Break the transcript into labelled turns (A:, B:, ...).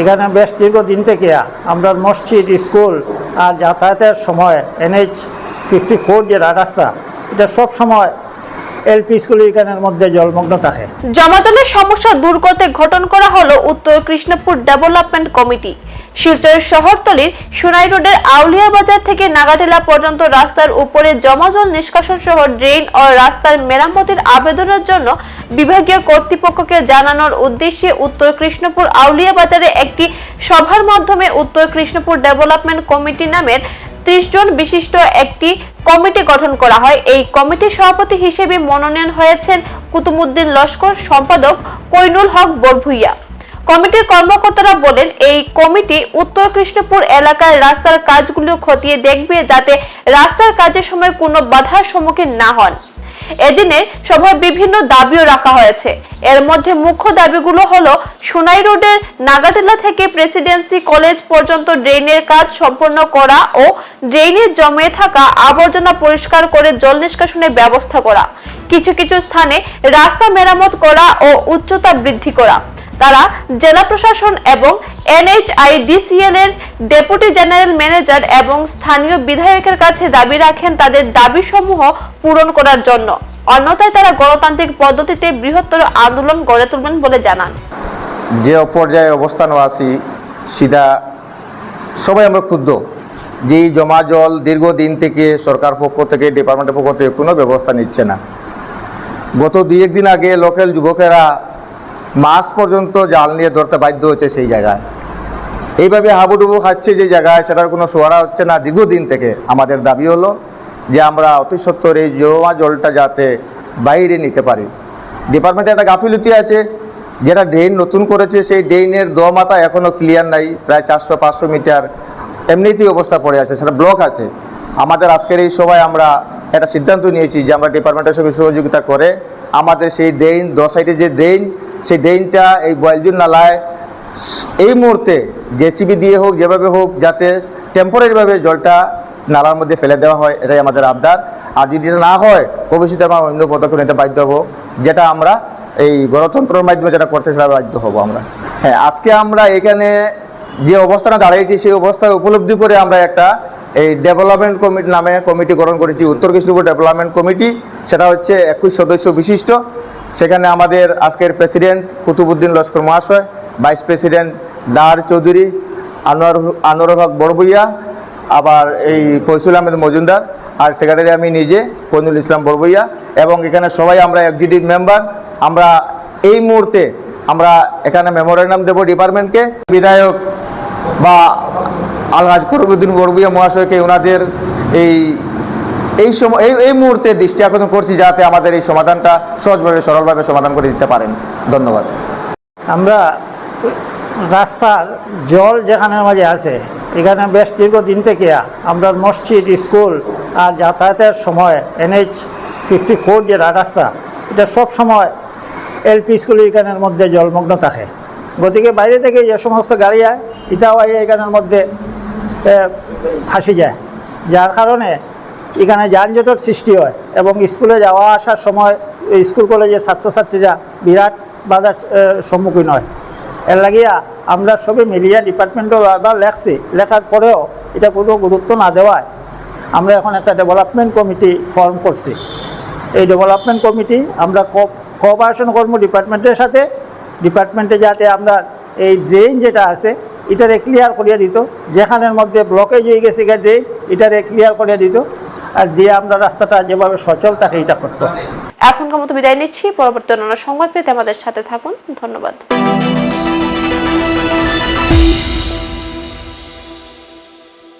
A: এখানে বেশ দীর্ঘদিন থেকে আমরা মসজিদ, স্কুল আর যাতায়াতের সময় এনএইচ ফিফটি ফোর যে রাস্তা, এটা সব সময় এলপি স্কুল এখানের মধ্যে জলমগ্ন থাকে।
B: জমাজলের সমস্যা দূর করতে গঠন করা হলো উত্তর কৃষ্ণপুর ডেভেলপমেন্ট কমিটি শিলচরের শহরতলির সোনাই রোডের আউলিয়া বাজার থেকে নাগাটিলা পর্যন্ত রাস্তার উপরে জমাজল নিষ্কাশন সহ ড্রেন ও রাস্তার মেরামতির আবেদনের জন্য বিভাগীয় কর্তৃপক্ষকে জানানোর উদ্দেশ্যে উত্তর কৃষ্ণপুর আউলিয়া বাজারে একটি সভার মাধ্যমে উত্তর কৃষ্ণপুর ডেভেলপমেন্ট কমিটি নামের ত্রিশ জন বিশিষ্ট একটি কমিটি গঠন করা হয়। এই কমিটির সভাপতি হিসেবে মনোনয়ন হয়েছেন কুতুমুদ্দিন লস্কর, সম্পাদক কৈনুল হক বরভুইয়া। কমিটির কর্মকর্তারা বলেন, এই কমিটি উত্তর কৃষ্ণপুর এলাকার রাস্তার কাজগুলো খতিয়ে দেখবে যাতে রাস্তার কাজের সময় কোনো বাধার সম্মুখীন না হন। এদিনে সভায় বিভিন্ন দাবিও রাখা হয়েছে। এর মধ্যে মুখ্য দাবিগুলো হলো, সোনাই রোডের নাগাটেলা থেকে প্রেসিডেন্সি কলেজ পর্যন্ত ড্রেনের কাজ সম্পন্ন করা ও ড্রেনে জমে থাকা আবর্জনা পরিষ্কার করে জল নিষ্কাশনের ব্যবস্থা করা। কিছু কিছু স্থানে রাস্তা মেরামত করা ও উচ্চতা বৃদ্ধি করা। তারা জেলা প্রশাসন এবং এনএইচআইডিসিএল এর ডেপুটি জেনারেল ম্যানেজার এবং স্থানীয় বিধায়কের কাছে দাবি রাখেন তাদের দাবি সমূহ পূরণ করার জন্য। অন্যথায় তারা গণতান্ত্রিক পদ্ধতিতে বৃহত্তর আন্দোলন গড়ে তুলবেন বলে জানান।
C: যে পর্যায়ে অবস্থান আছি সিধা সবাই আমরা ক্ষুব্ধ। যে জমা জল দীর্ঘদিন থেকে সরকার পক্ষ থেকে, ডিপার্টমেন্টের পক্ষ থেকে কোনো ব্যবস্থা নিচ্ছে না। গত দুই একদিন আগে লোকাল যুবকেরা মাস পর্যন্ত জাল নিয়ে ধরতে বাধ্য হচ্ছে সেই জায়গায়। এইভাবে হাবুডুবু খাচ্ছে যে জায়গায়, সেটার কোনো সোয়ারা হচ্ছে না। দীর্ঘদিন থেকে আমাদের দাবি হলো যে আমরা অতি সত্তর এই জমা জলটা যাতে বাইরে নিতে পারি। ডিপার্টমেন্টে একটা গাফিলতি আছে, যেটা ড্রেন নতুন করেছে, সেই ড্রেনের দোমাতা এখনও ক্লিয়ার নাই, প্রায় চারশো পাঁচশো মিটার এমনিতেই অবস্থা পড়ে আছে, সেটা ব্লক আছে। আমাদের আজকের এই সভায় আমরা একটা সিদ্ধান্ত নিয়েছি যে আমরা ডিপার্টমেন্টের সঙ্গে সহযোগিতা করে আমাদের সেই ড্রেন, দ সাইডে যে ড্রেন সেই ড্রেনটা এই বয়েলজুন নালায় এই মুহূর্তে জেসিবি দিয়ে হোক, যেভাবে হোক, যাতে টেম্পোরারিভাবে জলটা নালার মধ্যে ফেলে দেওয়া হয়, এটাই আমাদের আবদার। আর যদি এটা না হয়, ভবিষ্যতে আমরা অন্য পদক্ষেপ নিতে বাধ্য হব, যেটা আমরা এই গণতন্ত্রের মাধ্যমে যেটা করতে সেটা বাধ্য হব আমরা। হ্যাঁ আজকে আমরা এখানে যে অবস্থানে দাঁড়িয়েছি, সেই অবস্থায় উপলব্ধি করে আমরা একটা এই ডেভেলপমেন্ট কমিটি নামে কমিটি গঠন করেছি, উত্তর কৃষ্ণপুর ডেভেলপমেন্ট কমিটি সেটা হচ্ছে একুশ সদস্য বিশিষ্ট। সেখানে আমাদের আজকের প্রেসিডেন্ট কুতুবুদ্দিন লস্কর মহাশয় ভাইস প্রেসিডেন্ট দার চৌধুরী, আনোয়ার আনোয়ার হক বড়বইয়া আবার এই ফৈসুল আহমেদ মজুমদার আর সেক্রেটারি আমি নিজে কনুল ইসলাম বড়বইয়া এবং এখানে সবাই আমরা এক্সিকিউটিভ মেম্বার আমরা এই মুহূর্তে আমরা এখানে মেমোরেন্ডাম দেবো ডিপার্টমেন্টকে বিধায়ক বা আলহাজ করবুদ্দিন বড়বুইয়া মহাশয়কে ওনাদের এই এই সময় এই এই মুহূর্তে দৃষ্টি আকর্ষণ করছি যাতে আমাদের এই সমাধানটা সহজভাবে, সরলভাবে সমাধান করে দিতে পারেন। ধন্যবাদ।
A: আমরা রাস্তার জল যেখানের মাঝে আছে, এখানে বেশ দীর্ঘদিন থেকে আমরা মসজিদ, স্কুল আর যাতায়াতের সময়, এনএইচ ফিফটি ফোর যে রাস্তা, এটা সব সময় এলপি স্কুল এখানের মধ্যে জলমগ্ন থাকে। গতিকে বাইরে থেকে যে সমস্ত গাড়ি আয়, এটাও এখানের মধ্যে ফাঁসি যায়। যার কারণে এখানে যানজটের সৃষ্টি হয় এবং স্কুলে যাওয়া আসার সময় স্কুল কলেজের ছাত্রছাত্রীরা বিরাট বাধার সম্মুখীন হয়। এর লাগিয়া আমরা সবে মিলিয়া ডিপার্টমেন্টও বারবার লেখছি। লেখার পরেও এটা কোনো গুরুত্ব না দেওয়ায় আমরা এখন একটা ডেভেলপমেন্ট কমিটি ফর্ম করছি। এই ডেভেলপমেন্ট কমিটি আমরা কোঅপারেশন কর্ম ডিপার্টমেন্টের সাথে, ডিপার্টমেন্টে যাতে আমরা এই ড্রেন যেটা আছে, এটারে ক্লিয়ার করিয়া দিত। যেখানের মধ্যে ব্লকেজ হয়ে গেছে ড্রেন এটারে ক্লিয়ার করিয়া দিত। আর দিয়ে আমরা রাস্তাটা যেভাবে সচল, তাকে এটা করতো
B: এখনকার মতো বিদায় নিচ্ছি। পরবর্তী অন্যান্য সংবাদ পেতে আমাদের সাথে থাকুন। ধন্যবাদ।